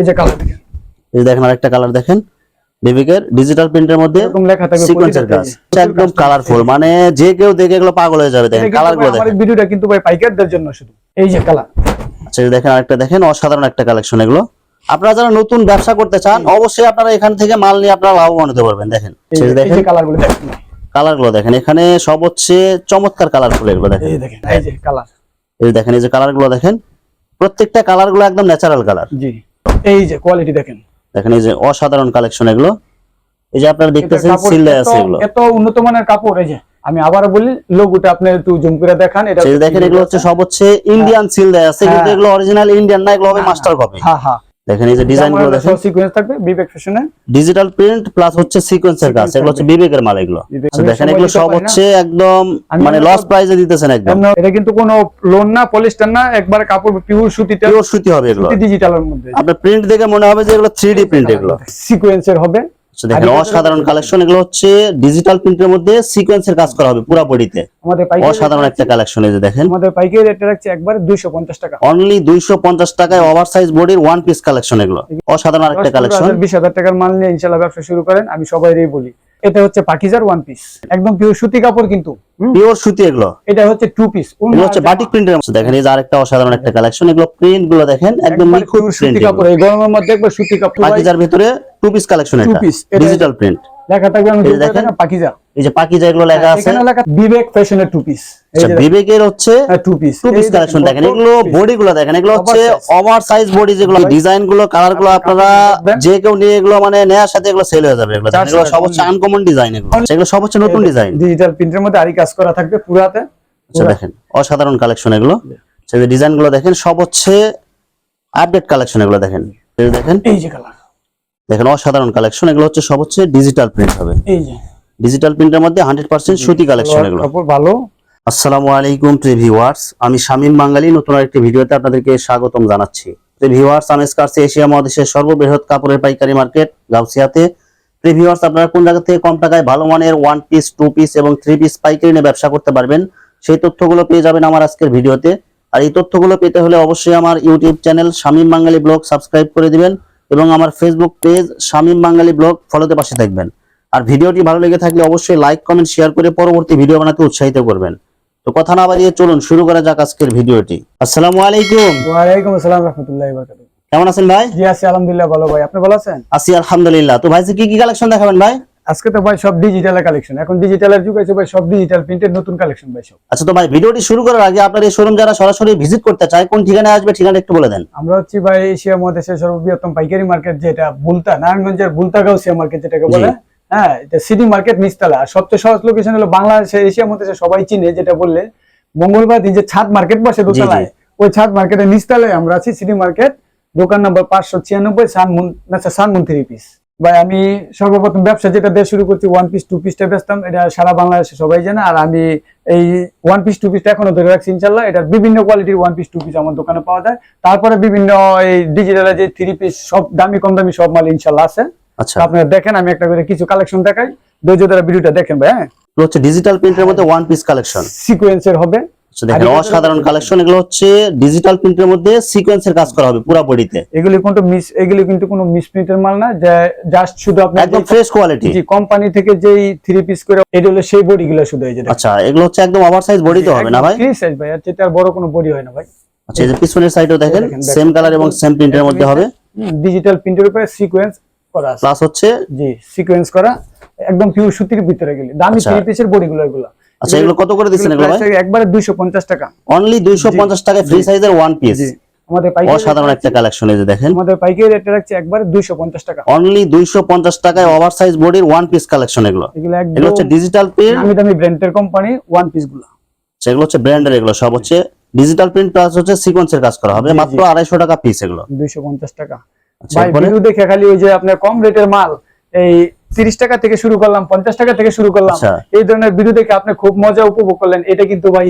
এই যে কালার দেখেন এই যে দেখেন আরেকটা কালার দেখেন বিবেকের ডিজিটাল প্রিন্টের মধ্যে এরকম লেখা থাকবে সিকোয়েন্সের কাজ একদম কালারফুল মানে যে কেউ দেখে এগুলো পাগল হয়ে যাবে দেখেন কালারগুলো দেখেন ভিডিওটা কিন্তু ভাই পাইকারদের জন্য শুধু এই যে কালার আচ্ছা এই দেখেন আরেকটা দেখেন অসাধারণ একটা কালেকশন এগুলো আপনারা যারা নতুন ব্যবসা করতে চান অবশ্যই আপনারা এখান থেকে মাল নিয়ে আপনারা লাভবান হতে পারবেন দেখেন এই যে- দেখেন কালারগুলো দেখেন কালারগুলো দেখেন এখানে সব হচ্ছে চমৎকার কালারফুল এগুলো দেখেন এই দেখেন এই যে কালার এই দেখেন এই যে কালারগুলো দেখেন প্রত্যেকটা কালারগুলো একদম ন্যাচারাল কালার জি এই যে কোয়ালিটি দেখেন। দেখেন এই যে অসাধারণ কালেকশন এগুলো। এই যে আপনারা দেখতেছেন এটার কাপড় সিল দেয়া এত- আছে এগুলো। এত উন্নত মানের কাপড় এই যে আমি আবার বলি লোগোটা আপনি একটু জুম করে দেখান এটা দেখেন এগুলো হচ্ছে সব হচ্ছে ইন্ডিয়ান সিল দেয়া আছে কিন্তু হ্যাঁ। এগুলো অরিজিনাল ইন্ডিয়ান না এগুলো হবে মাস্টার কপি হ্যাঁ হ্যাঁ। দেখেন এই যে ডিজাইনগুলো দেখেন। সিকোয়েন্স থাকবে বিবেক ফ্যাশনে ডিজিটাল প্রিন্ট প্লাস হচ্ছে সিকোয়েন্সের কাজ এগুলো হচ্ছে। বিবেকের মাল এগুলো। আচ্ছা, দেখেন এগুলো সব হচ্ছে একদম মানে লস প্রাইসে দিতেছেন একদম। এটা কিন্তু কোনো লোন না পলিস্টার না একবার কাপড় পিওর সুতিটা পিওর সুতি হবে এগুলো। ডিজিটালের মধ্যে। আপনার প্রিন্ট দেখে মনে হবে যে এগুলো 3D প্রিন্ট এগুলো। সিকোয়েন্সের হবে। দেখেন অসাধারণ কালেকশন এগুলো হচ্ছে ডিজিটাল প্রিন্টের মধ্যে সিকোয়েন্সের কাজ করা হবে পুরো বডিতে আমাদের পাইকারি অসাধারণ একটা কালেকশন এই যে দেখেন। আমাদের পাইকারি রেট রাখছে একবার 250 টাকা। অনলি দুইশো পঞ্চাশ টাকায় ওভার সাইজ বডির ওয়ান পিস কালেকশন এগুলো। অসাধারণ একটা কালেকশন বিশ হাজার টাকার মাল নিয়ে ইনশাল্লাহ ব্যবসা শুরু করেন আমি সবাইরই বলি। এটা হচ্ছে পাকিজার ওয়ান পিস একদম পিওর সুতি কাপড় কিন্তু। পিওর সুতি এগুলো? এটা হচ্ছে টু পিস এগুলো হচ্ছে বাটিক প্রিন্টের মধ্যে। দেখেন এই যে আরেকটা অসাধারণ একটা কালেকশন এগুলো প্রিন্টগুলো দেখেন একদম নিখুঁত সুতি কাপড়। এই গরমের মধ্যে একবার সুতি কাপড় পাকিজার ভিতরে টু পিস কালেকশন Two এটা টু এটা- ডিজিটাল প্রিন্ট লেখা থাকবে আমি দেখেন। পাকিজা। এই যে পাকিজা এগুলো লেখা আছে। এখানে লেখা বিবেক ফ্যাশনের টু পিস আচ্ছা বিবেকের হচ্ছে two piece two piece collection দেখেন এগুলো বডি গুলো দেখেন। এগুলো হচ্ছে ওভার সাইজ বডি যেগুলো ডিজাইনগুলো কালারগুলো আপনারা যে কেউ নিয়ে এগুলো মানে নেওয়ার সাথে এগুলো সেল হয়ে যাবে এগুলো এগুলো সব হচ্ছে আনকমন ডিজাইন এগুলো। সেগুলো সব হচ্ছে নতুন ডিজাইন ডিজিটাল প্রিন্টের মধ্যে আরি কাজ করা থাকবে পুরাতে। আচ্ছা দেখেন অসাধারণ কালেকশন এগুলো। সেই ডিজাইনগুলো দেখেন সব হচ্ছে আপডেট কালেকশন এগুলো দেখেন। দেখেন। এই যে কালার দেখেন অসাধারণ কালেকশন এগুলো হচ্ছে সব হচ্ছে ডিজিটাল প্রিন্ট হবে। এই যে। ডিজিটাল প্রিন্টের মধ্যে হান্ড্রেড পার্সেন্ট সুতি কালেকশন এগুলো। ভালো। আসসালামু আলাইকুম প্রিয় ভিউয়ার্স আমি শামীম বাঙালি নতুন আরেকটি ভিডিওতে আপনাদেরকে স্বাগতম জানাচ্ছি। প্রিয় ভিউয়ার্স এশিয়া মহাদেশের সর্ববৃহৎ কাপড়ের পাইকারি মার্কেট গাউসিয়াতে। প্রিয় ভিউয়ার্স আপনারা কোন জায়গা থেকে কম টাকায় ভালো মানের ওয়ান পিস টু পিস এবং থ্রি পিস পাইকারি নিয়ে ব্যবসা করতে পারবেন সেই তথ্যগুলো পেয়ে যাবেন আমার আজকের ভিডিওতে। আর এই তথ্যগুলো পেতে হলে অবশ্যই আমার YouTube channel Shamim Bangali vlog subscribe করে দিবেন। এবং আমার Facebook page Shamim Bangali vlog ফলোতে পাশে থাকবেন। আর ভিডিওটি ভালো লেগে থাকলে অবশ্যই লাইক কমেন্ট শেয়ার করে পরবর্তী ভিডিও বানাতে উৎসাহিত করবেন। তো কথা না বাড়িয়ে চলুন শুরু করা যাক আজকের ভিডিওটি। আসসালামু আলাইকুম। ওয়ালাইকুম আসসালাম রাহমাতুল্লাহি ওয়া বারাকাতুহু কেমন আছেন ভাই? জি আছি আলহামদুলিল্লাহ ভালো ভাই। আপনি ভালো আছেন? আছি আলহামদুলিল্লাহ। তো ভাই কি কি কালেকশন দেখাবেন ভাই? আজকে তো ভাই সব ডিজিটালের কালেকশন এখন ডিজিটালের যুগ আছে ভাই সব ডিজিটাল প্রিন্টের নতুন কালেকশন ভাই সব। আচ্ছা তো ভাই ভিডিওটি শুরু করার আগে আপনার এই শোরুম যারা সরাসরি ভিজিট করতে চায় কোন ঠিকানায় আসবে ঠিকানা একটু বলে দেন। আমরা হচ্ছি ভাই এশিয়া মহাদেশের সর্ববৃহত্তম পাইকারি মার্কেট যেটা বুলতা নারায়ণগঞ্জের বুলতা গাউসিয়া মার্কেট যেটাকে বলে। হ্যাঁ এটা সিটি মার্কেট নিচতলা। আর সবচেয়ে সহজ লোকেশন হলো বাংলাদেশের এশিয়া মহাদেশে সবাই চিনে যেটা বললে মঙ্গলবার দিন যে ছাদ মার্কেট বসে দোতলায় ওই ছাদ মার্কেটের নিচতলায় আমরা আছি সিটি মার্কেট দোকান নম্বর পাঁচশো ছিয়ানব্বই সানমুন আচ্ছা সানমুন থ্রি পিস ভাই আমি সর্বপ্রথম ব্যবসা যেটা দিয়ে শুরু করছি ওয়ান পিস টু পিসটা বেচতাম এটা সারা বাংলাদেশে সবাই জানে। আর আমি এই ওয়ান পিস টু পিসটা এখনও ধরে রাখছি ইনশাল্লাহ এটা বিভিন্ন কোয়ালিটির ওয়ান পিস টু পিস আমার দোকানে পাওয়া যায়। তারপরে বিভিন্ন এই ডিজিটালের যে থ্রি পিস সব দামি কম দামি সব মাল ইনশাল্লাহ আছে। আচ্ছা। আপনারা দেখেন আমি একটা করে কিছু কালেকশন দেখাই। ধৈর্য ধরে ভিডিওটা দেখেন ভাই হ্যাঁ? হচ্ছে ডিজিটাল প্রিন্টের মধ্যে ওয়ান পিস কালেকশন সিকোয়েন্সের হবে। দেখেন অসাধারণ কালেকশন এগুলো হচ্ছে ডিজিটাল প্রিন্টের মধ্যে সিকোয়েন্সের কাজ করা হবে পুরো বডিতে এগুলি কিন্তু মিস এগুলি কিন্তু কোনো মিসপ্রিন্টের মাল না জাস্ট শুধু আপনার একদম ফ্রেশ কোয়ালিটি জি কোম্পানি থেকে যেই থ্রি পিস করে এটা হলো সেই বডি গুলো শুধু এই যে আচ্ছা এগুলো হচ্ছে একদম ওভার সাইজ বডিতে হবে না ভাই? free size ভাই আর যেটা বড় কোনো বডি হয় না ভাই। আচ্ছা এই যে পিছনের সাইডেও দেখেন সেম কালার এবং সেম প্রিন্টের মধ্যে হবে। ডিজিটাল প্রিন্টের উপরে সিকোয়েন্স করা আছে। প্লাস হচ্ছে জি সিকোয়েন্স করা একদম পিওর সুতির ভিতরে গেলে দামি। থ্রি পিসের বডি গুলো এগুলো। আচ্ছা এগুলো কত করে দিচ্ছেন এগুলো ভাই? একবারে 250 টাকা। অনলি দুইশো পঞ্চাশ টাকায় ফ্রি সাইজের ওয়ান পিস জি আমাদের পাইকারি অসাধারণ একটা কালেকশন এই যে দেখেন। আমাদের পাইকারি রেট রাখছে একবারে 250 টাকা। অনলি দুইশো পঞ্চাশ টাকায় ওভার সাইজ বডির ওয়ান পিস কালেকশন এগুলো এগুলো হচ্ছে ডিজিটাল প্রিন্ট নামি দামি ব্র্যান্ডের কোম্পানি ওয়ান পিসগুলো সেগুলো হচ্ছে ব্র্যান্ডের এগুলো সব হচ্ছে ডিজিটাল প্রিন্ট প্লাস হচ্ছে সিকোয়েন্সের কাজ করা হবে। মাত্র আড়াইশো টাকা পিস এগুলো। 250 টাকা। আচ্ছা ভাই ভিডিও দেখে খালি ওই যে আপনার কম রেটের মাল এই 30 টাকা থেকে শুরু করলাম 50 টাকা থেকে শুরু করলাম। আচ্ছা। এই ধরনের ভিডিও দেখে আপনি খুব মজা উপভোগ করলেন এটা কিন্তু ভাই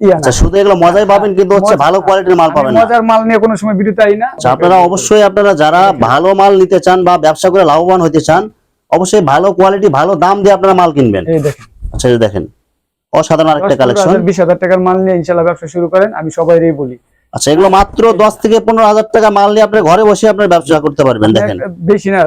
আচ্ছা শুধু এগুলো মজাই পাবেন কিন্তু হচ্ছে ভালো কোয়ালিটির মাল আমি পাবেন মজার মাল নিয়ে কোনো সময় ভিডিও তাই না আচ্ছা, আপনারা অবশ্যই আপনারা যারা ভালো মাল নিতে চান বা ব্যবসা করে লাভবান হতে চান অবশ্যই ভালো কোয়ালিটি ভালো দাম দিয়ে আপনারা মাল কিনবেন। এই দেখেন। আচ্ছা দেখেন অসাধারণ আরেকটা কালেকশন বিশ হাজার টাকার মাল নিয়ে ব্যবসা শুরু করেন আমি সবাইরই বলি। আচ্ছা এগুলো মাত্র দশ থেকে পনেরো হাজার টাকা মাল নিয়ে আপনার ঘরে বসে আপনার ব্যবসা করতে পারবেন দেখেন। বেশি না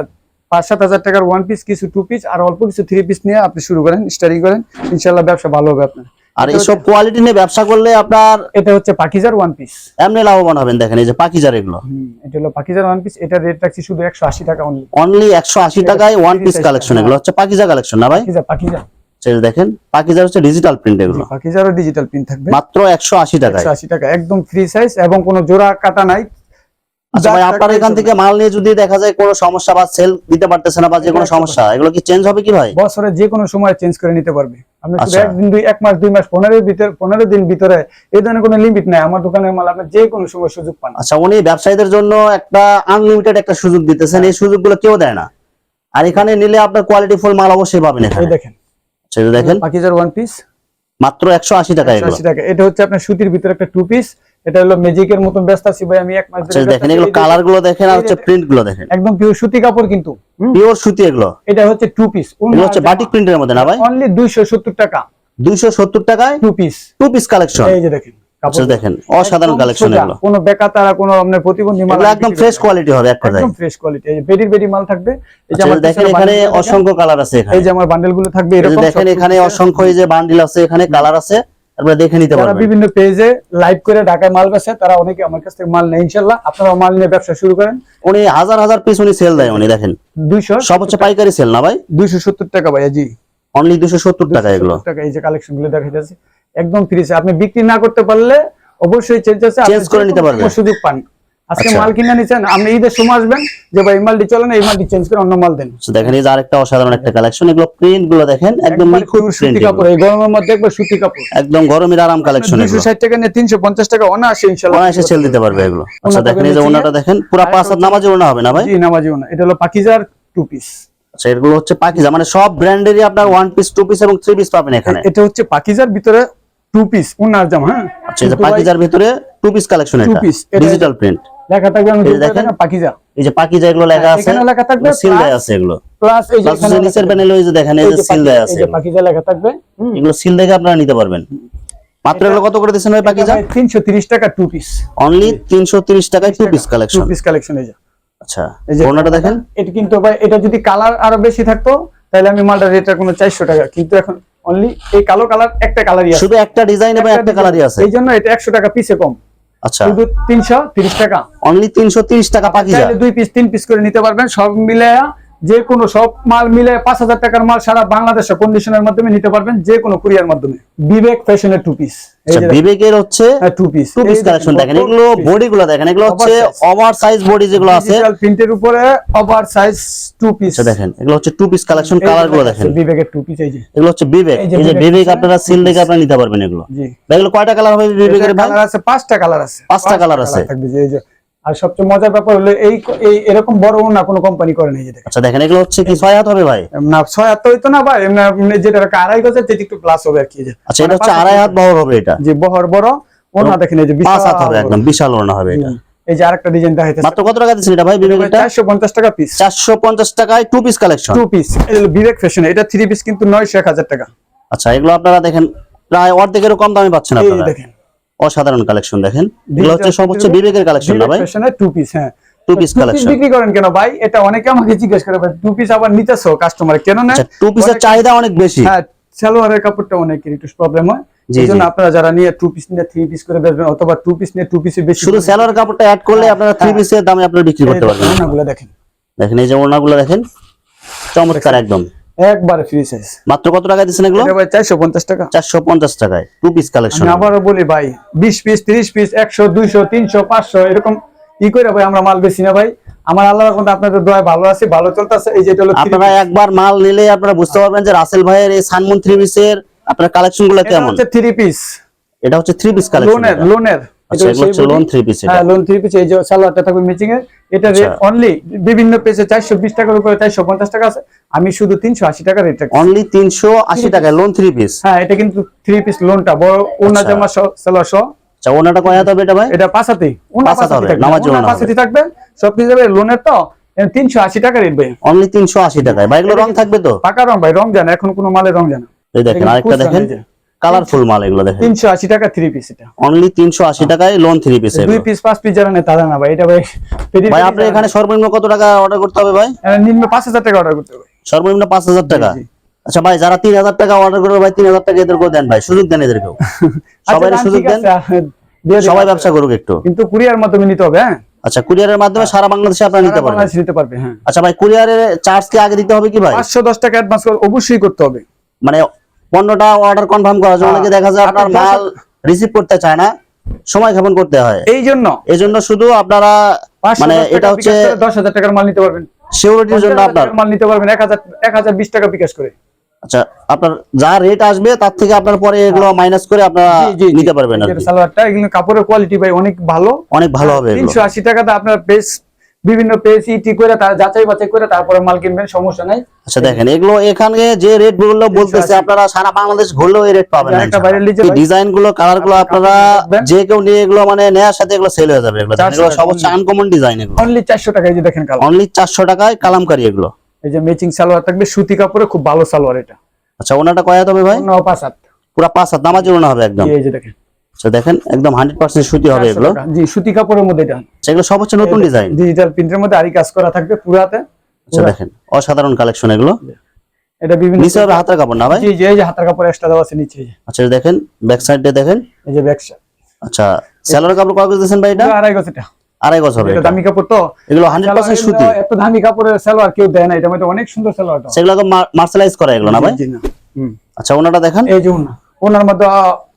পাঁচ সাত হাজার টাকার ওয়ান পিস কিছু টু পিস আর অল্প কিছু থ্রি পিস নিয়ে আপনি শুরু করেন স্টাডি করেন ইনশাল্লাহ ব্যবসা ভালো হবে আপনার। আর এইসব কোয়ালিটি নিয়ে ব্যবসা করলে আপনার এটা হচ্ছে পাকিজার ওয়ান পিস এমনি লাভবান হবেন দেখেন এই যে পাকিজার এগুলো। এটা হলো পাকিজার ওয়ান পিস এটা রেট রাখছি শুধু একশো আশি টাকা অনলি অনলি একশো আশি টাকায় ওয়ান পিস কালেকশন এগুলো হচ্ছে পাকিজা কালেকশন না ভাই? পাকিজা পাকিজা সেই দেখেন পাকিজার হচ্ছে ডিজিটাল প্রিন্ট এগুলো। পাকিজারও ডিজিটাল প্রিন্ট থাকবে। মাত্র একশো আশি টাকায়। একশো আশি টাকা একদম ফ্রি সাইজ এবং কোনো জোড়া কাটা নাই। আচ্ছা ভাই আপনার এখান থেকে মাল নিয়ে যদি দেখা যায় কোনো সমস্যা বা সেল দিতে পারতেছে না বা যে কোনো সমস্যা এগুলো কি চেঞ্জ হবে কি ভাই? বছরে যে কোনো সময় চেঞ্জ করে নিতে পারবে। আপনি আচ্ছা। একদিন দুই এক মাস দুই মাস পনেরো ভিতরে পনেরো দিন ভিতরে এই ধরনের কোনো লিমিট নাই। আমার দোকানের মাল আপনি যে কোনো সময় সুযোগ পান। আচ্ছা উনি ব্যবসায়ীদের জন্য একটা আনলিমিটেড একটা সুযোগ দিতেছেন। এই সুযোগগুলো কেউ দেয় না। আর এখানে নিলে আপনার কোয়ালিটি ফুল মাল অবশ্যই পাবেন এখানে। দেখেন। আচ্ছা, দেখেন। পাকিজার ওয়ান পিস মাত্র একশো আশি টাকা এগুলো আশি টাকা। এটা হচ্ছে আপনার সুতির ভিতরে একটা টু পিস এটা হলো ম্যাজিকের মতন ব্যস্ত আছি ভাই আমি এক মাস আচ্ছা ধরে দেখেন এগুলো কালারগুলো দেখেন আর হচ্ছে প্রিন্টগুলো দেখেন। একদম পিওর সুতি কাপড় কিন্তু পিওর সুতি এগুলো। এটা হচ্ছে টু পিস এগুলো হচ্ছে বাটিক প্রিন্টের মধ্যে না ভাই? অনলি দুইশো সত্তর টাকা। দুইশো সত্তর টাকায় two piece two piece collection এই যে দেখেন আচ্ছা কাপড় দেখেন অসাধারণ কালেকশন এগুলো। কোনো বেকা তারা কোনো আপনার প্রতিবন্ধী মাল একদম ফ্রেশ কোয়ালিটি হবে এক কথায় একদম ফ্রেশ কোয়ালিটি এই বেডি মাল থাকবে এই যে আচ্ছা, দেখেন এখানে। অসংখ্য কালার আছে এখানে এই যে আমার বান্ডেলগুলো থাকবে এরকম দেখেন এখানে অসংখ্য এই যে বান্ডিল আছে এখানে কালার আছে। আপনারা দেখে নিতে পারবেন। বিভিন্ন পেজে লাইভ করে ঢাকায় মাল বেচে তারা অনেকে আমার কাছ থেকে মাল নেয় আপনারা মাল নিয়ে ব্যবসা শুরু করেন। উনি হাজার হাজার পিস উনি সেল দেয় উনি দেখেন। দুইশো সব হচ্ছে পাইকারি সেল না ভাই? দুইশো সত্তর টাকা ভাই জি। অনলি দুশো সত্তর টাকা এগুলো। টাকা এই যে কালেকশনগুলো দেখা যাচ্ছে একদম ফ্রি আপনি বিক্রি না করতে পারলে অবশ্যই চেঞ্জ আছে চেঞ্জ করে নিতে পারবেন। সুযোগ পান। আজকে আচ্ছা। মাল কিনে নিছেন আপনি ঈদের সময় আসবেন যে ভাই এই মালটি চলে না এই মালটি চেঞ্জ করে অন্য মাল দেন। দেখেন এই যে আরেকটা অসাধারণ একটা কালেকশন এগুলো প্রিন্টগুলো দেখেন একদম প্রিন্ট সুতি কাপড় এই গরমের মধ্যে একবার সুতি কাপড়। একদম গরমের আরাম কালেকশন এগুলো। ষাট টাকা নিয়ে তিনশো পঞ্চাশ টাকা অনায়াসে ইনশাল্লাহ অনায়াসে সেল দিতে পারবে এগুলো। আচ্ছা দেখেন এই যে ওনাটা দেখেন পুরা পাঁচ হাত নামাজে ওনা হবে না ভাই? জি নামাজিও না এটা হলো পাকিজার টু পিস আচ্ছা এগুলো হচ্ছে পাকিজা মানে সব ব্র্যান্ডেরই আপনার ওয়ান পিস টু পিস এবং থ্রি পিস পাবেন এখানে। এটা হচ্ছে পাকিজার ভিতরে টু পিস উনার জামা হ্যাঁ? আচ্ছা পাকিজার ভিতরে টু পিস কালেকশন এটা- ডিজিটাল প্রিন্ট লেখা থাকবে আমি। পাকিজা। এই যে পাকিজা এগুলো লেখা আছে এখানে লেখা থাকবে সিল দেয়া আছে এগুলো। প্লাস এই যে এখানে নিচের প্যানেলে ওই যে দেখেন এই যে সিল দেয়া আছে এই যে পাকিজা লেখা থাকবে এগুলো সিল দেখে আপনারা নিতে পারবেন। মাত্র এগুলো কত করে দিচ্ছেন ভাই পাকিজা? তিনশো তিরিশ টাকা টু পিস অনলি তিনশো তিরিশ টাকায় two piece two collection piece collection এই যে। আচ্ছা এই যে ওনাটা দেখেন। এটা কিন্তু ভাই এটা যদি কালার আরও বেশি থাকতো তাহলে আমি মালটা রেটটা কোনো চারশো টাকা কিন্তু এখন অনলি এই কালো কালার একটা কালারই আছে। শুধু একটা ডিজাইন এবং একটা কালারই আছে। এই জন্য এটা একশো টাকা পিসে কম। আচ্ছা। শুধু তিনশো তিরিশ টাকা। অনলি তিনশো তিরিশ টাকা পাকিজা। দুই পিস তিন পিস করে নিতে পারবেন। সব মিলে যে কোনো সব মাল মিলে পাঁচ হাজার টাকার মাল সারা বাংলাদেশে কন্ডিশনের মাধ্যমে নিতে পারবেন যে কোনো কুরিয়ার মাধ্যমে। বিবেক ফ্যাশনের টু পিস বিবেকের হচ্ছে two piece two piece collection দেখেন এগুলো বডি গুলো দেখেন এগুলো হচ্ছে ওভার সাইজ বডি যেগুলো আছে। প্রিন্টের উপরে ওভার সাইজ টু পিস দেখেন এগুলো হচ্ছে টু পিস কালেকশন কালারগুলো দেখেন বিবেকের টু পিস এই যে। এগুলো হচ্ছে বিবেক। এই যে বিবেক আপনারা সিল দেখে আপনারা নিতে পারবেন এগুলো। এগুলো কয়টা কালার হবে বিবেকের কালার আছে পাঁচটা কালার আছে। পাঁচটা colour আছে। এই যে আর সবচেয়ে মজার ব্যাপার হলো এই এই এরকম বড় না কোনো কোম্পানি করে নাই যে দেখেন। আচ্ছা দেখেন এগুলো হচ্ছে কি ছয় হাত হবে ভাই? না ছয় হাত তো হইতো না ভাই এমনি যেটা আড়াই গজের যেটা একটু প্লাস হবে আর কি আচ্ছা এটা মানে হচ্ছে আড়াই হাত বহর হবে এটা? যে বহর বড় ওনা দেখেন এই যে পাঁচ হাত হবে বিশাল একদম বিশাল ওড়না হবে এটা। এই যে আরেকটা ডিজাইন দেখাইতেছে। মাত্র কত টাকা দিচ্ছেন এটা ভাই বিবেকটা চারশো পঞ্চাশ টাকা পিস চারশো পঞ্চাশ টাকায় two piece collection two piece Bibek fashion এটা থ্রি পিস কিন্তু নয়শো এক হাজার টাকা। আচ্ছা এগুলো আপনারা দেখেন প্রায় অর্ধেকেরও কম দামে পাচ্ছেন এই আপনারা। দেখেন অসাধারণ কালেকশন দেখেন। এগুলো হচ্ছে হচ্ছে বিবেকের কালেকশন না ভাই? টু পিস হ্যাঁ। Two piece collection। বিক্রি করেন কেন ভাই? এটা অনেকে আমাকে জিজ্ঞেস করে ভাই টু পিস আবার নিতেছো কাস্টমার কেন না? আচ্ছা টু পিসের চাহিদা অনেক বেশি। হ্যাঁ সালোয়ারের কাপড়টা অনেকের একটু প্রবলেম হয়। আপনারা যারা নিয়ে টু পিস নিয়ে থ্রি পিস করে বেচবেন অথবা টু পিস নিয়ে টু পিসে বেশি শুধু স্যালোয়ার কাপড়টা অ্যাড করলে আপনারা থ্রি হ্যাঁ। পিসের দামে আপনারা বিক্রি করতে পারবেন। ওনাগুলো দেখেন। দেখেন এই যে ওড়নাগুলো দেখেন চমৎকার একদম। একবারে ফ্রি সাইজ মাত্র কত টাকা দিচ্ছেন এগুলো? ভাই টাকায়। টু পিস কালেকশন বলি ভাই বিশ পিস ত্রিশ পিস এরকম ই করে ভাই আমরা মাল বেশি না ভাই। আমার আল্লাহ আপনাদের ভালো আছে ভালো চলতেছে। এই যেটা হলো আপনারা একবার মাল নিলে আপনারা বুঝতে পারবেন যে রাসেল ভাইয়ের এই সানমুন থ্রি পিসের আপনার কালেকশনগুলো এটা কেমন? হচ্ছে থ্রি পিস এটা হচ্ছে থ্রি পিস কালেকশন লোনের লোনের আচ্ছা। হ্যাঁ লোন থ্রি পিস এই যে সালোয়ারটা থাকবে ম্যাচিং এর। এটা রেট আচ্ছা। অনলি বিভিন্ন পেজে টাকার উপরে টাকা আছে। আমি শুধু তিনশো আশি টাকা রেট অনলি তিনশো আশি টাকায় লোন থ্রি পিস হ্যাঁ এটা কিন্তু থ্রি পিস লোনটা বড় ওনা আচ্ছা। জামা সালোয়ার সহ। ওনাটা কয় হবে এটা ভাই? এটা পাঁচাতে। ওনা পাঁচাতে থাকবে। পাঁচাতে সব কিছু যাবে লোনের তো। তিনশো আশি টাকা রেট ভাই। অনলি তিনশো আশি টাকায়। ভাই এগুলো রং থাকবে তো? পাকা রং ভাই রং জানা এখন কোনো মালের রং জানা এই দেখেন আরেকটা দেখেন। কালারফুল মাল এগুলো দেখেন। তিনশো আশি টাকা থ্রি পিস এটা। অনলি তিনশো আশি টাকায় লোন থ্রি পিস দুই পিস পাঁচ পিস তারা না ভাই এটা ভাই ভাই আপনি এখানে সর্বনিম্ন কত টাকা অর্ডার করতে হবে ভাই? নিম্ন পাঁচ হাজার টাকা অর্ডার করতে হবে। সর্বনিম্ন পাঁচ হাজার টাকা? আচ্ছা ভাই যারা তিন হাজার টাকা অর্ডার করবে ভাই তিন হাজার টাকা এদেরকেও দেন ভাই সুযোগ দেন এদেরকেও। সবাই আচ্ছা, সুযোগ দেন। সবাই ব্যবসা করুক একটু। কিন্তু কুরিয়ার মাধ্যমে নিতে হবে হ্যাঁ? আচ্ছা কুরিয়ারের মাধ্যমে সারা বাংলাদেশে আপনারা নিতে পারবেন। নিতে পারবে হ্যাঁ। আচ্ছা ভাই কুরিয়ারের চার্জ কি আগে দিতে হবে কি ভাই? পাঁচশো দশ টাকা অ্যাডভান্স অবশ্যই করতে হবে। মানে পণ্যটা অর্ডার কনফার্ম করার জন্য হ্যাঁ। অনেকে দেখা যায় আপনার মাল রিসিভ করতে চায় না সময় ক্ষেপণ করতে হয়। এই জন্য এই জন্য শুধু আপনারা মানে এটা হচ্ছে দশ হাজার টাকার মাল নিতে পারবেন। সিকিউরিটির জন্য আপনার। মাল নিতে পারবেন এক হাজার এক হাজার বিশ টাকা বিকাশ করে। আচ্ছা আপনার যা রেট আসবে তার থেকে আপনার পরে এগুলো মাইনাস করে আপনারা নিতে পারবেন আর। সালোয়ারটা এগুলো কাপড়ের কোয়ালিটি ভাই অনেক ভালো। অনেক ভালো হবে এগুলো। তিনশো আশি টাকাতে আপনার পেজ বিভিন্ন পেজ ইটি করে তার যাচাই বাছাই করে তারপরে মাল কিনবেন সমস্যা নাই। আচ্ছা দেখেন এগুলো এখানে যে রেটগুলো বলতেছে আপনারা সারা বাংলাদেশ ঘুরলেও এই রেট পাবেন একটা নিচে ডিজাইনগুলো কালারগুলো আপনারা যে কেউ নিয়ে এগুলো মানে নেয়ার সাথে এগুলো সেল হয়ে যাবে এগুলো। এগুলো হচ্ছে আনকমন ডিজাইন এগুলো। অনলি চারশো টাকা এই যে দেখেন কালার অনলি চারশো টাকায় কালামকারি এগুলো। এই যে ম্যাচিং সালোয়ার থাকবে সুতি কাপড়ে খুব ভালো সালোয়ার এটা। আচ্ছা ওনাটা কয় হবে ভাই? অন্য পাঁচ হাত। পুরো পাঁচ হাত নামাজি ওনা হবে একদম। এই যে দেখেন। আচ্ছা দেখেন একদম হান্ড্রেড পার্সেন্ট সুতি হবে এগুলো। জি সুতি কাপড়ের মধ্যে এটা। এগুলো সব হচ্ছে নতুন ডিজাইন ডিজিটাল প্রিন্টের মধ্যে আরি কাজ করা থাকবে পুরাতে আচ্ছা দেখেন অসাধারণ কালেকশন এগুলো। এটা বিভিন্ন নিচে হবে হাতের কাপড় না ভাই? জি জি এই যে হাতার কাপড় এক্সট্রা দেওয়া আছে নিচে। আচ্ছা দেখেন ব্যাক সাইডে দেখেন। এই যে ব্যাগসা আচ্ছা স্যালোর কাপড় কয় দিয়েছেন ভাই এটা? আড়াই গজ এটা। আড়াই গজ হবে। দামি কাপড় তো। এগুলো হান্ড্রেড পার্সেন্ট সালোয়ার সুতি। এত দামি কাপড়ের সালোয়ার কেউ দেয় না এটা অনেক সুন্দর সালোয়ারটা সেগুলোকে মার্শালাইজ করা এগুলো না ভাই? জি না। আচ্ছা ওনাটা দেখেন। এই যে ওনা। ওনার মধ্যে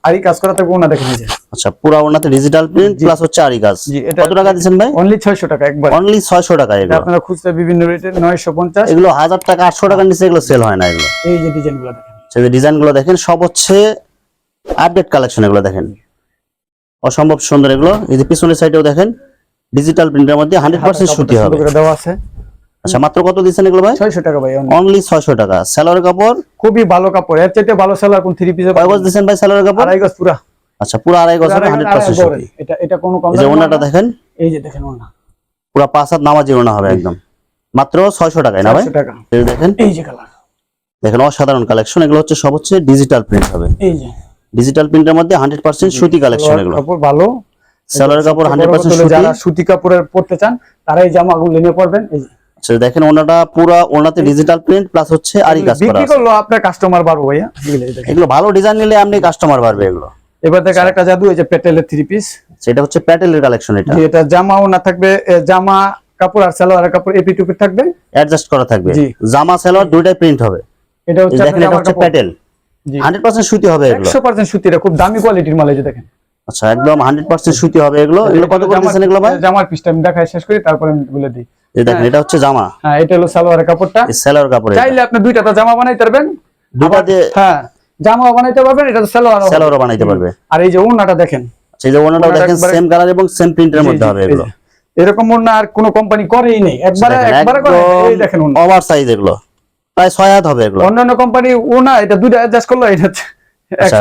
আরি কাজ করা থাকবে ওনা দেখেন আচ্ছা পুরা ওনাতে ডিজিটাল প্রিন্ট প্লাস হচ্ছে আরি কাজ। কত টাকা দিচ্ছেন ভাই? অনলি ছয়শো টাকা একবার। অনলি ছয়শো টাকা এগুলো। আপনারা খুঁজতে বিভিন্ন রেটে নয়শো পঞ্চাশ। এগুলো হাজার টাকা আটশো টাকার নিচে এগুলো সেল হয় না এগুলো। এই যে ডিজাইনগুলো দেখেন সেই যে ডিজাইন দেখেন সব হচ্ছে আপডেট কালেকশন এগুলো দেখেন। অসম্ভব সুন্দর এগুলো। এই যে পিছনের সাইডেও দেখেন ডিজিটাল প্রিন্টের মধ্যে হান্ড্রেড পার্সেন্ট সুতি হবে। দেওয়া আছে। আচ্ছা মাত্র কত দিচ্ছেন এগুলো ভাই? ছয়শো টাকা ভাই অনলি ছয়শো টাকা। স্যালোয়ার কাপড়? খুবই ভালো কাপড়। এর চাইতে ভালো সালোয়ার কোন থ্রি পিসের কয় গজ দিচ্ছেন ভাই স্যালোয়ার কাপড়? আড়াই গজ পুরা। আচ্ছা পুরো আড়াই গজ হবে আড়াই হান্ড্রেড আড়াই পার্সেন্ট বড়। সুতি এটা এটা কোনো কম এই যে ওনাটা দেখেন? এই যে দেখেন ওনা। পুরো পাঁচ হাত নামাজি ওনা হবে একদম। মাত্র ছয়শো টাকায় না ভাই? চারশো টাকা। এই দেখেন। এই যে কালার দেখেন অসাধারণ কালেকশন এগুলো হচ্ছে সব হচ্ছে ডিজিটাল প্রিন্ট হবে। এই যে। ডিজিটাল প্রিন্টের মধ্যে হান্ড্রেড পার্সেন্ট সুতি কালেকশন এগুলো। কাপড় ভালো। সালোয়ার কাপড় হান্ড্রেড বড় পার্সেন্ট বোতলে সুতি। যারা সুতি কাপড়ের পড়তে চান তারা এই জামাগুলো নিয়ে পড়বেন এই যে। আচ্ছা দেখেন ওনাটা পুরো ওনাতে ডিজিটাল প্রিন্ট প্লাস হচ্ছে আরি কাজ করা বিক্রি করল আপনার কাস্টমার বাড়বো ভাইয়া। এগুলো দেখেন। ভালো ডিজাইন নিলে আপনি কাস্টমার বাড়বে এগুলো। এবার দেখে আরেকটা জাদু এই যে পেটেলের থ্রি পিস সেটা হচ্ছে প্যাটেলের কালেকশন এটা। এটা জামাও না থাকবে জামা কাপড় আর সালোয়ারের কাপড় এপি টুপি থাকবে? অ্যাডজাস্ট করা থাকবে। জামা সালোয়ার দুইটাই প্রিন্ট হবে। এটা হচ্ছে দেখেন এটা হচ্ছে প্যাটেল জি। হান্ড্রেড পার্সেন্ট সুতি হবে এগুলো। একশো পার্সেন্ট সুতি এটা খুব দামি কোয়ালিটির মাল এই যে দেখেন। আচ্ছা একদম হান্ড্রেড পার্সেন্ট সুতি হবে এগুলো। এগুলো কত করে জামার- এগুলো ভাই? জামার পিসটা আমি দেখাই শেষ করি তারপরে আমি বলে দিই। এই দেখেন এটা হচ্ছে জামা। হ্যাঁ এটা হলো সালোয়ারের কাপড়টা। সেলার কাপড় চাইলে আপনি দুইটা তো জামা বানাইতে পারবেন। দুটা দিয়ে হ্যাঁ জামাও বানাইতে পারবেন এটা তো সালোয়ার সেলারও বানাইতে পারবে। আর এই যে ওড়নাটা দেখেন। আচ্ছা, এই যে ওনাটা ওনাটা দেখেন সেম কালার এবং সেম প্রিন্টের মধ্যে হবে এগুলো। এরকম ওড়না আর কোনো কোম্পানি করেই নেই। একবারে একবারে করে এই দেখেন ওড়না। ওভার সাইজ এগুলো। প্রায় ছয় হাত হবে এগুলো। অন্যান্য কোম্পানি ওড়না এটা দুইটা অ্যাডজাস্ট করল এটা আচ্ছা।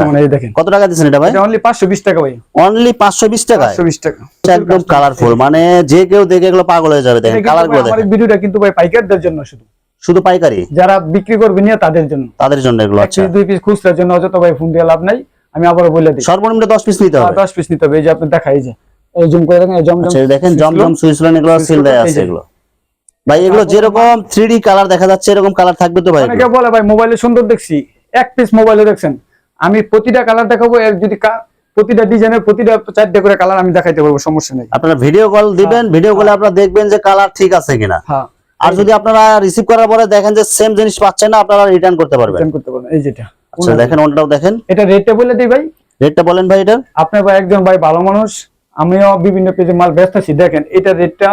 কত টাকা দিচ্ছেন এটা ভাই? অনলি পাঁচশো বিশ টাকা ভাই। অনলি পাঁচশো বিশ টাকায়? পাঁচশো বিশ টাকা। একদম কালারফুল মানে যে কেউ দেখে এগুলো পাগল হয়ে যাবে দেখেন কালারগুলো দেখেন। ভিডিওটা কিন্তু ভাই পাইকারদের জন্য শুধু। শুধু পাইকারি? যারা বিক্রি করবে নিয়ে তাদের জন্য। তাদের জন্য এগুলো আচ্ছা। দুই পিস খুচরার জন্য অযথা ভাই ফোন দিয়ে লাভ নাই। আমি আবারও বলে দিই। সর্বনিম্ন দশ পিস নিতে হবে। দশ পিস নিতে হবে। এই যে আপনি দেখাই যে এই জুম করে দেখেন এই জমজম আচ্ছা দেখেন জমজম সুইসলেন এগুলো সুইচ সিল দেয়া আছে এগুলো। ভাই এগুলো যেরকম কালার দেখা যাচ্ছে এরকম কালার থাকবে তো ভাই অনেকে বলে ভাই মোবাইলে সুন্দর দেখছি। এক পিস মোবাইলে দেখছেন। আমি প্রতিটা কালার দেখাবো এর যদি প্রতিটা ডিজাইনের প্রতিটা চারটে করে কালার আমি দেখাইতে পারব সমস্যা নেই। আপনারা ভিডিও কল দিবেন ভিডিও কলে আপনারা দেখবেন যে কালার ঠিক আছে কিনা। হ্যাঁ। আর যদি আপনারা রিসিভ করার পরে দেখেন যে সেম জিনিস পাচ্ছেন না আপনারা রিটার্ন করতে পারবেন। রিটার্ন করতে পারবেন এই যেটা। আচ্ছা দেখেন ওটাও দেখেন। এটা রেটটা বলে দিই ভাই। রেটটা বলেন ভাই এটা। আপনার ভাই একজন ভাই ভালো মানুষ আমিও বিভিন্ন পেজে মাল ব্যস্ত আছি দেখেন এটা রেটটা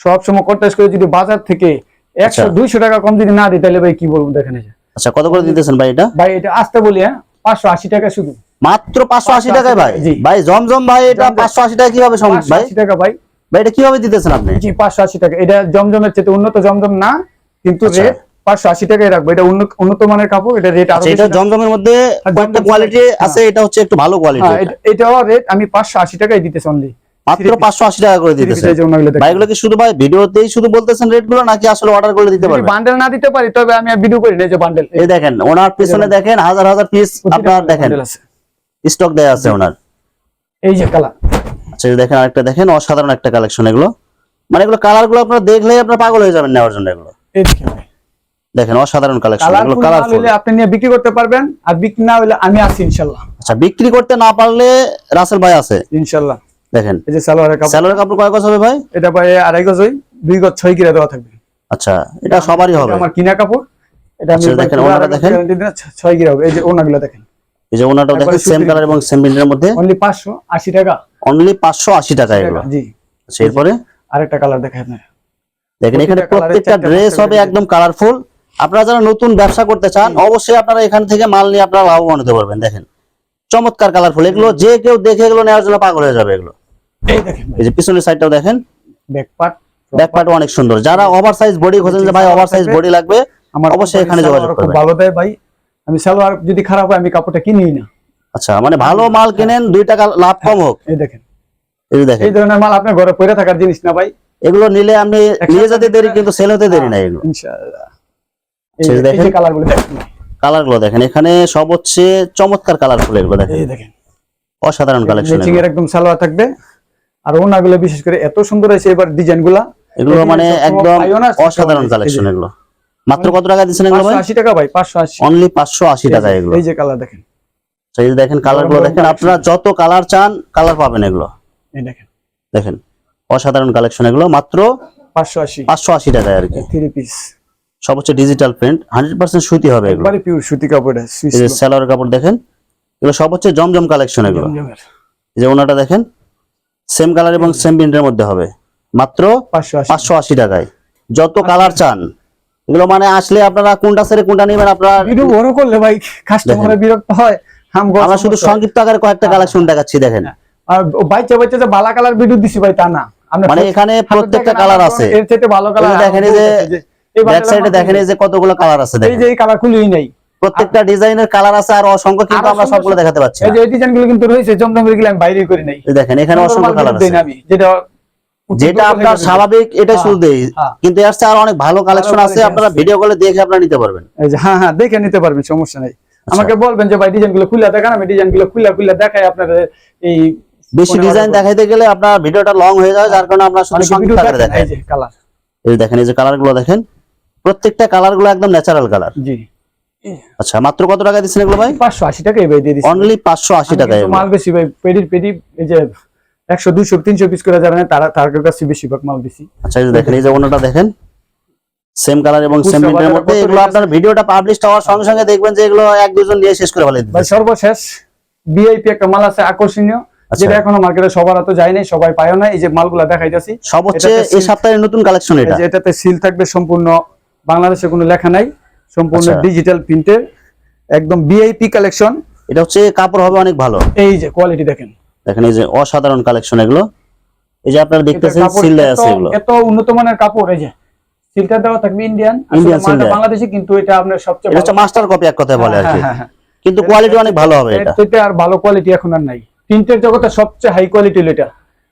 সবসময় কন্টেস্ট করে যদি বাজার থেকে একশো আচ্ছা। দুইশো টাকা কম যদি না দিই তাহলে ভাই কি বলব দেখেন। আচ্ছা কত করে দিতেছেন ভাই এটা? ভাই এটা আসতে বলি হ্যাঁ। পাঁচশো আশি টাকা শুধু। মাত্র পাঁচশো আশি টাকায় ভাই? ভাই জমজম ভাই এটা জমজম। পাঁচশো আশি টাকা কীভাবে সম্ভব ভাই? টাকা ভাই। ভাই এটা কীভাবে দিতেছেন আপনি? জি পাঁচশো আশি টাকা। এটা জমজমের চেয়ে উন্নত জমজম না কিন্তু যে রেট পাঁচশো আশি টাকায় রাখব। এটা উন্নত উন্নত মানের কাপড় এটা রেট আরও আচ্ছা, এটা জমজমের মধ্যে কয়েকটা কোয়ালিটি হ্যাঁ। আছে এটা হচ্ছে একটু ভালো কোয়ালিটি হ্যাঁ এটাও রেট আমি পাঁচশো আশি টাকায় দিতেছি অনলি মাত্র পাঁচশো আশি টাকা করে দিতেছে। কি শুধু ভাই ভিডিওতেই শুধু বলতেছেন রেটগুলো নাকি আসলে অর্ডার করে দিতে পারবেন বান্ডেল না দিতে পারি তবে আমি ভিডিও করি না যে বান্ডেল এই দেখেন ওনার পিছনে দেখেন হাজার হাজার পিস আপনার দেখেন। স্টক দেয়া আছে ওনার। এই যে কালার আচ্ছা দেখেন আরেকটা দেখেন অসাধারণ একটা কালেকশন এগুলো। মানে এগুলো কালারগুলো আপনারা দেখলেই আপনার পাগল হয়ে যাবেন নেওয়ার জন্য এগুলো। দেখেন অসাধারণ কালেকশন এগুলো কালারফুল আপনি নিয়ে বিক্রি করতে পারবেন আর বিক্রি না হলে আমি আছি ইনশাল্লাহ। আচ্ছা বিক্রি করতে না পারলে রাসেল ভাই আছে। ইনশাল্লাহ। দেখেন। এই যে সালোয়ারের কাপড়। স্যালোয়ার কাপড় কয় গজ হবে ভাই? এটা ভাই আড়াই গজ হই দুই গজ ছয় কিরা দেওয়া থাকবে। আচ্ছা এটা সবারই হবে। আমার কিনা কাপড় এটা আমি আচ্ছা, দেখেন, ওনাটা দেখেন। ছয় কিরা হবে। এই যে ওনাগুলো দেখেন। এই যে ওনাটাও দেখেন সেম কালার এবং সেম প্রিন্টের মধ্যে। অনলি পাঁচশো আশি টাকা। অনলি পাঁচশো আশি টাকা এগুলো। জি। আচ্ছা এরপরে? আরেকটা কালার দেখেন আপনার দেখেন এখানে প্রত্যেকটা ড্রেস হবে একদম কালারফুল আপনারা যারা নতুন ব্যবসা করতে চান অবশ্যই আপনারা এখান থেকে মাল নিয়ে আপনারা লাভবান হতে পারবেন দেখেন। চমৎকার কালারফুল এগুলো যে কেউ দেখে এগুলো নেওয়ার জন্য পাগল হয়ে যাবে এগুলো। এই যে পিছনের সাইডটাও দেখেন। ব্যাক পার্ট ব্যাক পার্টও অনেক সুন্দর। যারা ওভার সাইজ বডি খোঁজেন যে ভাই ওভার সাইজ বডি লাগবে আমার অবশ্যই এখানে যোগাযোগ করবেন। ভালো দেয় ভাই। আমি সালোয়ার যদি খারাপ হয় আমি কাপড়টা কিনি না। আচ্ছা মানে ভালো মাল কিনেন দুই টাকা লাভ কম হোক। এই দেখেন। এই দেখেন। এই ধরনের মাল আপনার ঘরে পড়ে থাকার জিনিস না ভাই। এগুলো নিলে আপনি নিয়ে যেতে দেরি কিন্তু সেল হতে দেরি না এগুলো। ইনশাআল্লাহ। এই দেখেন। যে কালার দেখেন। কালারগুলো দেখেন। এখানে সব হচ্ছে চমৎকার কালারফুল এগুলো দেখেন। এই দেখেন। অসাধারণ কালেকশন ম্যাচিং এর একদম সালোয়ার থাকবে। আর ওনাগুলো বিশেষ করে এত সুন্দর হয়েছে এবার ডিজাইনগুলা এগুলো মানে একদম অসাধারণ কালেকশন এগুলো। মাত্র কত টাকা দিচ্ছেন এগুলো ভাই? পাঁচশো আশি টাকা ভাই পাঁচশো আশি। অনলি পাঁচশো আশি টাকা এগুলো। এই যে কালার দেখেন। সেই যে দেখেন কালারগুলো দেখেন আপনারা যত কালার চান কালার পাবেন এগুলো। এই দেখেন। দেখেন অসাধারণ কালেকশন এগুলো মাত্র পাঁচশো আশি। পাঁচশো আশি টাকায় আর কি। থ্রি পিস সব হচ্ছে ডিজিটাল প্রিন্ট হান্ড্রেড পার্সেন্ট সুতি হবে এগুলো। একবারে পিওর সুতি কাপড় সুইস এই যে সালোয়ার কাপড় দেখেন এগুলো সব হচ্ছে জমজম কালেকশন এগুলো। এই যে ওনাটা দেখেন সেম কালার এবং সেম প্রিন্টের মধ্যে হবে। মাত্র পাঁচশো আশি। টাকায়। যত কালার চান। এগুলো মানে আসলে আপনারা কোনটা ছেড়ে কোনটা নেবেন আপনারা ভিডিও বড় করলে ভাই বিরক্ত হয়। আমরা শুধু। সংক্ষিপ্ত আকারে কয়েকটা কালেকশন দেখাচ্ছি দেখেন। আর বাচ্চা যে বালা কালার ভিডিও দিছি ভাই তা না। মানে এখানে প্রত্যেকটা কালার আছে। এর চাইতে ভালো কালার দেখেন এই যে ব্যাক সাইডে দেখেন যে কতগুলো কালার আছে এই যে এই কালার খুলই নাই। প্রত্যেকটা ডিজাইনের কালার আছে আর অসংখ্য কিন্তু আমরা সবগুলো দেখাতে পাচ্ছি এই যে এই ডিজাইনগুলো কিন্তু রয়েছে জমজমগুলো আমি বাইরে করি নাই। দেখেন এখানে অসংখ্য কালার আছে। যেটা যেটা আপনার স্বাভাবিক এটা শুধু দেই। কিন্তু এর আরও অনেক ভালো কালেকশন আছে আপনারা ভিডিও কলে দেখে আপনারা নিতে পারবেন। এই যে হ্যাঁ হ্যাঁ দেখে নিতে পারবেন সমস্যা নাই। আচ্ছা। আমাকে বলবেন যে ভাই ডিজাইনগুলো খুলে দেখান আমি ডিজাইনগুলো খুলে খুলে দেখাই আপনার এই বেশি ডিজাইন দেখাইতে গেলে আপনার ভিডিওটা লং হয়ে যাবে যার কারণে আমরা শুধু সংক্ষিপ্ত দেখেন দেখাই এই যে কালার এই দেখেন এই যে কালারগুলো দেখেন প্রত্যেকটা কালারগুলো একদম ন্যাচারাল কালার জি। আচ্ছা মাত্র কত টাকা দিচ্ছেন এগুলো ভাই? পাঁচশো আশি টাকা ভাই দিয়ে দিচ্ছি। অনলি পাঁচশো আশি আমি টাকা কিন্তু মাল বেশি ভাই পেডির পেডি এই যে একশো দুইশো তিনশো পিস করে যাবেন তারা তার কাছে বেশিরভাগ মাল বেশি আচ্ছা এই যে দেখেন এই যে অন্যটা দেখেন সেম কালার এবং সেম প্রিন্টের মধ্যে এগুলো আপনার ভিডিওটা পাবলিশ হওয়ার সঙ্গে সঙ্গে দেখবেন যে এগুলো এক দুজন নিয়ে শেষ করে ফেলে ভাই সর্বশেষ বিআইপি একটা মাল আছে আকর্ষণীয় আচ্ছা। যেটা এখনও মার্কেটে সবার তো যায় নাই সবাই পায়ও না এই যে মালগুলা দেখাইতেছি সব হচ্ছে এই সপ্তাহের নতুন কালেকশন এটা। এটাতে সিল থাকবে সম্পূর্ণ বাংলাদেশে কোনো লেখা নাই। সম্পূর্ণ আচ্ছা। ডিজিটাল প্রিন্টের একদম বিআইপি কালেকশন এটা হচ্ছে কাপড় হবে অনেক ভালো। এই যে কোয়ালিটি দেখেন। দেখেন এই যে অসাধারণ কালেকশন এগুলো। এই যে আপনারা দেখতেছেন সিল এত- আছে এগুলো। এত উন্নত মানের কাপড় এই যে সিলটা দেওয়া থাকবে ইন্ডিয়ান seal দেয়া। বাংলাদেশি কিন্তু এটা আপনার সবচেয়ে এটা হচ্ছে মাস্টার কপি এক কথায় বলে আর কি। হ্যাঁ, হ্যাঁ, হ্যাঁ। কিন্তু কোয়ালিটি অনেক ভালো হবে এর এটা আর ভালো কোয়ালিটি এখন আর নাই। প্রিন্টের জগতে সবচেয়ে হাই কোয়ালিটি এটা।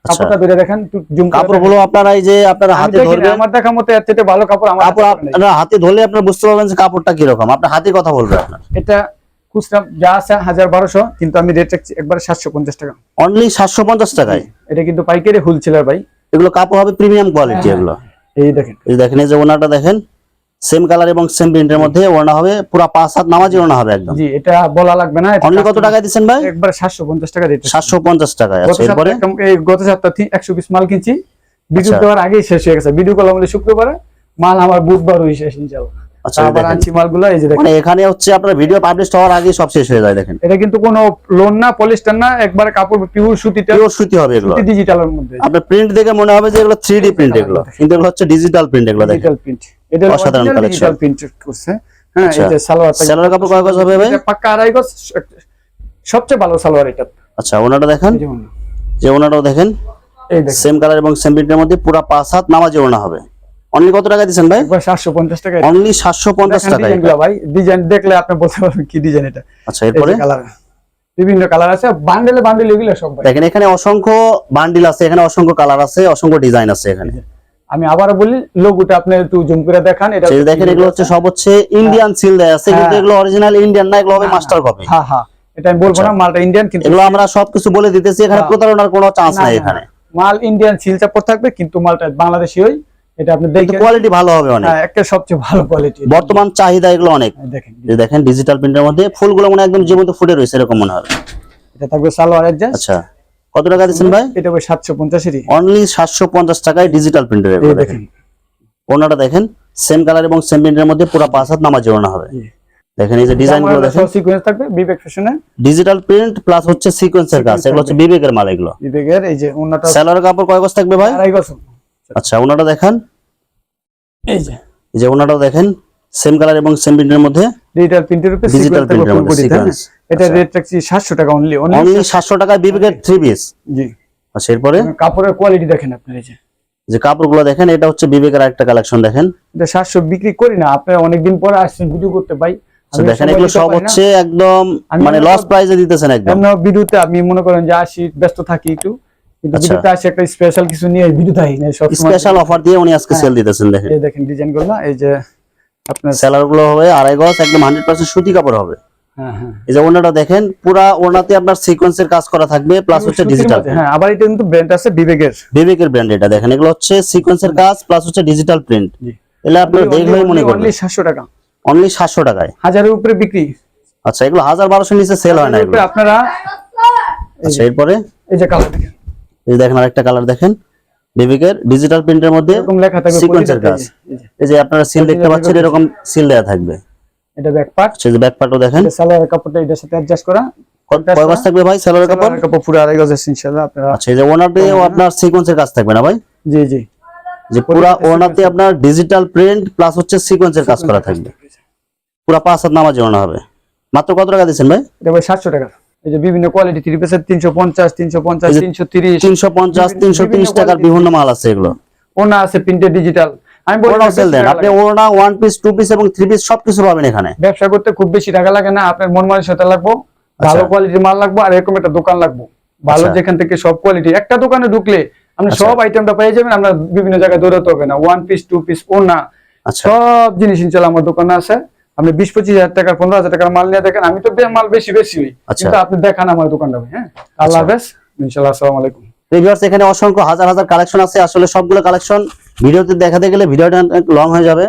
কাপড়টা ধরে দেখেন জুম কাপড়গুলো আপনারা এই যে আপনারা হাতে ধরবেন। আমার দেখা মতো এর চাইতে ভালো কাপড় আমার কাপড় হাতে আপনারা হাতে ধরলে আপনারা বুঝতে পারবেন যে কাপড়টা কীরকম। আপনার হাতে কথা বলবে আপনার। এটা খুচরা যা আছে হাজার বারোশো কিন্তু আমি রেট রাখছি একবারে সাতশো পঞ্চাশ টাকা। অনলি সাতশো পঞ্চাশ টাকায়? এটা কিন্তু পাইকারি হুলসেলার ভাই। এগুলো কাপড় হবে প্রিমিয়াম কোয়ালিটি হ্যাঁ, এগুলো। এই দেখেন। এই দেখেন এই যে ওনাটা দেখেন। সেম কালার এবং সেম প্রিন্টের মধ্যে ওড়না হবে পুরো পাঁচ হাত নামাজি ওড়না হবে একদম। জি এটা বলা লাগবে না অনলি কত টাকায় দিবেন ভাই? একবার সাতশো পঞ্চাশ টাকা রেট সাতশো পঞ্চাশ টাকায়। আচ্ছা এরপরে? এই গত সপ্তাহে একশো পিস মাল কিনছি। ভিডিও আচ্ছা। দেওয়ার আগেই শেষ হয়ে গেছে। ভিডিও কল আমাদের শুক্রবারে মাল আমার বুধবার ওই শেষ ইনশাল্লাহ আচ্ছা আবার দেখেন। আনছি মালগুলো এই যে দেখেন। মানে এখানে হচ্ছে আপনার ভিডিও পাবলিশ হওয়ার সব শেষ হয়ে যায় দেখেন। এটা কিন্তু কোনো লোন না পলিস্টার না একবারে কাপড় পিওর সুতিটা পিওর সুতি হবে এগুলো। সুতি ডিজিটালের মধ্যে। আপনার প্রিন্ট দেখে মনে হবে যে এগুলো থ্রি প্রিন্ট এগুলো। কিন্তু এগুলো হচ্ছে ডিজিটাল প্রিন্ট এগুলো দেখেন। ডিজিটাল প্রিন্ট এটা অসাধারণ অসাধারণ ডিজিটাল প্রিন্ট করছে হ্যাঁ? আচ্ছা। এই যে সালোয়ার সালোয়ার কাপড় কয় গজ হবে ভাই? পাক্কা আড়াই গজ সবচেয়ে ভালো সালোয়ার এটা। আচ্ছা ওনাটা দেখেন। যে ওনাটাও দেখেন। এই সেম কালার এবং সেম প্রিন্টের মধ্যে পুরো পাঁচ হাত নামাজি ওনা হবে। অনলি কত টাকা দিচ্ছেন ভাই? টাকা অনলি সাতশো পঞ্চাশ টাকা ডিজাইন ভাই। ডিজাইন দেখলে আপনি বলতে পারবেন কি ডিজাইন এটা। আচ্ছা এরপরে? কালার বিভিন্ন কালার আছে। বান্ডেলে বান্ডেল এগুলো সব ভাই। দেখেন এখানে অসংখ্য বান্ডিল আছে এখানে অসংখ্য কালার আছে অসংখ্য ডিজাইন আছে এখানে। আমি আবারও বলি লোগোটা আপনি একটু জুম করে দেখান। এটা সেই দেখেন এগুলো হচ্ছে সব হচ্ছে ইন্ডিয়ান সিল দেয়া আছে কিন্তু হ্যাঁ। এগুলো অরিজিনাল ইন্ডিয়ান না এগুলো হবে মাস্টার কপি হ্যাঁ হ্যাঁ। এটা আমি বলব আচ্ছা। না মালটা ইন্ডিয়ান কিন্তু এগুলো আমরা সবকিছু বলে দিতেছি এখানে হ্যাঁ। প্রতারণার কোনো চান্স নাই এখানে। মাল ইন্ডিয়ান সিল চাপড় থাকবে কিন্তু মালটা বাংলাদেশি ওই এটা আপনি কোয়ালিটি ভালো হবে অনেক। হ্যাঁ একটা সবচেয়ে ভালো কোয়ালিটি বর্তমান চাহিদা এগুলো অনেক। দেখেন। দেখেন ডিজিটাল প্রিন্টের মধ্যে ফুলগুলো মনে একদম জীবন্ত ফুটে রয়েছে এরকম মনে হবে এটা থাকবে সালোয়ার অ্যাডজাস্ট আচ্ছা। কত টাকা দিচ্ছেন ভাই? এটা হবে সাতশো পঞ্চাশেরই। অনলি সাতশো পঞ্চাশ টাকায় ডিজিটাল প্রিন্টের এই দেখেন। ওনাটা দেখেন সেম কালার এবং সেম প্রিন্টের মধ্যে পুরো পাঁচ হাত নামাজ জোড়ানো হবে। দেখেন এই যে ডিজাইনগুলো দেখেন। সিকোয়েন্স থাকবে বিবেক ফ্যাশনে ডিজিটাল প্রিন্ট প্লাস হচ্ছে সিকোয়েন্সের কাজ এগুলো হচ্ছে বিবেকের মাল এগুলো। বিবেকের এই যে ওনাটা স্যালোয়ার কাপড় কয় গজ থাকবে ভাই? আড়াই আচ্ছা ওনাটা দেখেন। এই যে। এই যে ওনাটাও দেখেন সেম কালার এবং সেম প্রিন্টের মধ্যে ডিজিটাল প্রিন্টের উপরে print এর মধ্যে। এটা। রেট রাখছি 700 টাকা অনলি অনলি অনলি সাতশো। টাকায় বিবেকের থ্রি পিস জি। আচ্ছা এরপরে? কাপড়ের কোয়ালিটি দেখেন আপনি এই যে। যে কাপড়গুলো দেখেন এটা হচ্ছে বিবেকের একটা কালেকশন দেখেন। এটা 700 বিক্রি করি না আপনি অনেকদিন পরে আসছেন ভিডিও করতে ভাই আচ্ছা, দেখেন এগুলো সব হচ্ছে একদম মানে লস প্রাইসে দিতেছেন একদম। ভিডিওতে আমি মনে করেন যে আসি ব্যস্ত থাকি একটু। কিন্তু আচ্ছা। ভিডিওতে আসি একটা স্পেশাল কিছু নিয়ে ভিডিওতে আই না সব স্পেশাল অফার দিয়ে উনি আজকে হ্যাঁ। সেল দিতেছেন দেখেন। এই দেখেন ডিজাইনগুলো এই যে আপনার সেলারগুলো হবে আড়াই গজ একদম হান্ড্রেড পার্সেন্ট সুতি কাপড় হবে। হ্যাঁ হ্যাঁ। এই যে ওনাটা দেখেন পুরা ওনাতে আপনার সিকোয়েন্সের কাজ করা থাকবে প্লাস হচ্ছে ডিজিটাল হ্যাঁ আবার এটা কিন্তু ব্র্যান্ড আছে বিবেকের। বিবেকের ব্র্যান্ড এটা দেখেন এগুলো হচ্ছে সিকোয়েন্সের কাজ প্লাস হচ্ছে ডিজিটাল প্রিন্ট জি। এগুলো আপনার দেখলেই মনে করবেন। অনলি 700 টাকা। অনলি সাতশো টাকায়। হাজারের উপরে বিক্রি। আচ্ছা এগুলো হাজার বারোশো নিচে সেল হয় না এগুলো। আপনারা আচ্ছা এরপরে? এই যে কালার দেখেন। এই দেখেন আরেকটা কালার দেখেন বিবেকের ডিজিটাল প্রিন্টের মধ্যে এরকম লেখা থাকবে সিকোয়েন্সের কাজ। এই যে, আপনারা সিল দেখতে পাচ্ছেন এরকম সিল দেওয়া থাকবে। এটা ব্যাক পার্ট সেই যে ব্যাক পার্টও দেখেন। এটা সালোয়ারের কাপড়টা এটার সাথে অ্যাডজাস্ট করা। কয় গজ থাকবে ভাই সেলোয়ার কাপড়? কাপড় পুরো আড়াই গজ আছে ইনশাআল্লাহ আপনারা আচ্ছা এই যে আপনার সিকোয়েন্সের কাজ থাকবে না ভাই? জি জি। যে পুরা ওনাতে আপনার ডিজিটাল প্রিন্ট প্লাস হচ্ছে সিকোয়েন্সের কাজ করা থাকবে। পুরা পাঁচ হাত নামাজ হবে। মাত্র কত টাকা দিচ্ছেন ভাই? এটা ভাই 700 টাকা। এই যে বিভিন্ন কোয়ালিটি থ্রি পিসের 350 350 এই যে 330 তিনশো পঞ্চাশ তিনশো তিরিশ টাকার বিভিন্ন মাল আছে এগুলো। ওনা আছে প্রিন্টেড ডিজিটাল আমি দেন। আপনি। ওনা ওয়ান পিস টু পিস এবং থ্রি পিস সবকিছু পাবেন এখানে। ব্যবসা করতে খুব বেশি টাকা লাগে না আপনার মন মানসিকতা লাগবো ভালো কোয়ালিটির মাল লাগবো আর এরকম একটা দোকান লাগবো। ভালো আচ্ছা। যেখান থেকে সব কোয়ালিটি একটা দোকানে ঢুকলে আপনি আচ্ছা। সব আইটেমটা পেয়ে যাবেন আমরা বিভিন্ন জায়গায় দৌড়াতে হবে না। ওয়ান পিস টু পিস ওনা আচ্ছা। সব জিনিস ইনশাল্লাহ আমার দোকানে আছে। আপনি বিশ পঁচিশ হাজার টাকার পনেরো হাজার টাকার মাল নিয়ে দেখেন আমি তো মাল বেশি বেশি হই। আচ্ছা। কিন্তু আপনি দেখান আমার দোকানটা ভাই, হ্যাঁ? আল্লাহ হাফেজ। ইনশাল্লাহ আসসালামু আলাইকুম। ভিউয়ার্স এখানে অসংখ্য হাজার হাজার কালেকশন আছে। আসলে সবগুলো কালেকশন ভিডিওতে দেখাতে গেলে ভিডিওটা লং হয়ে যাবে।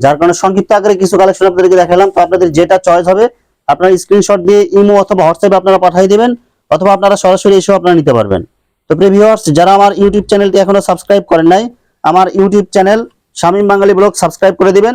যার কারণে সংক্ষিপ্ত আকারে কিছু কালেকশন আপনাদেরকে দেখালাম। তো আপনাদের যেটা চয়েস হবে আপনারা স্ক্রিনশট দিয়ে ইমো অথবা হোয়াটসঅ্যাপে আপনারা পাঠিয়ে দেবেন অথবা আপনারা সরাসরি এসেও আপনারা নিতে পারবেন। তো প্রিয় ভিউয়ার্স যারা আমার ইউটিউব চ্যানেলটি এখনও সাবস্ক্রাইব করেন নাই আমার YouTube channel Shamim Bangali vlog subscribe করে দিবেন।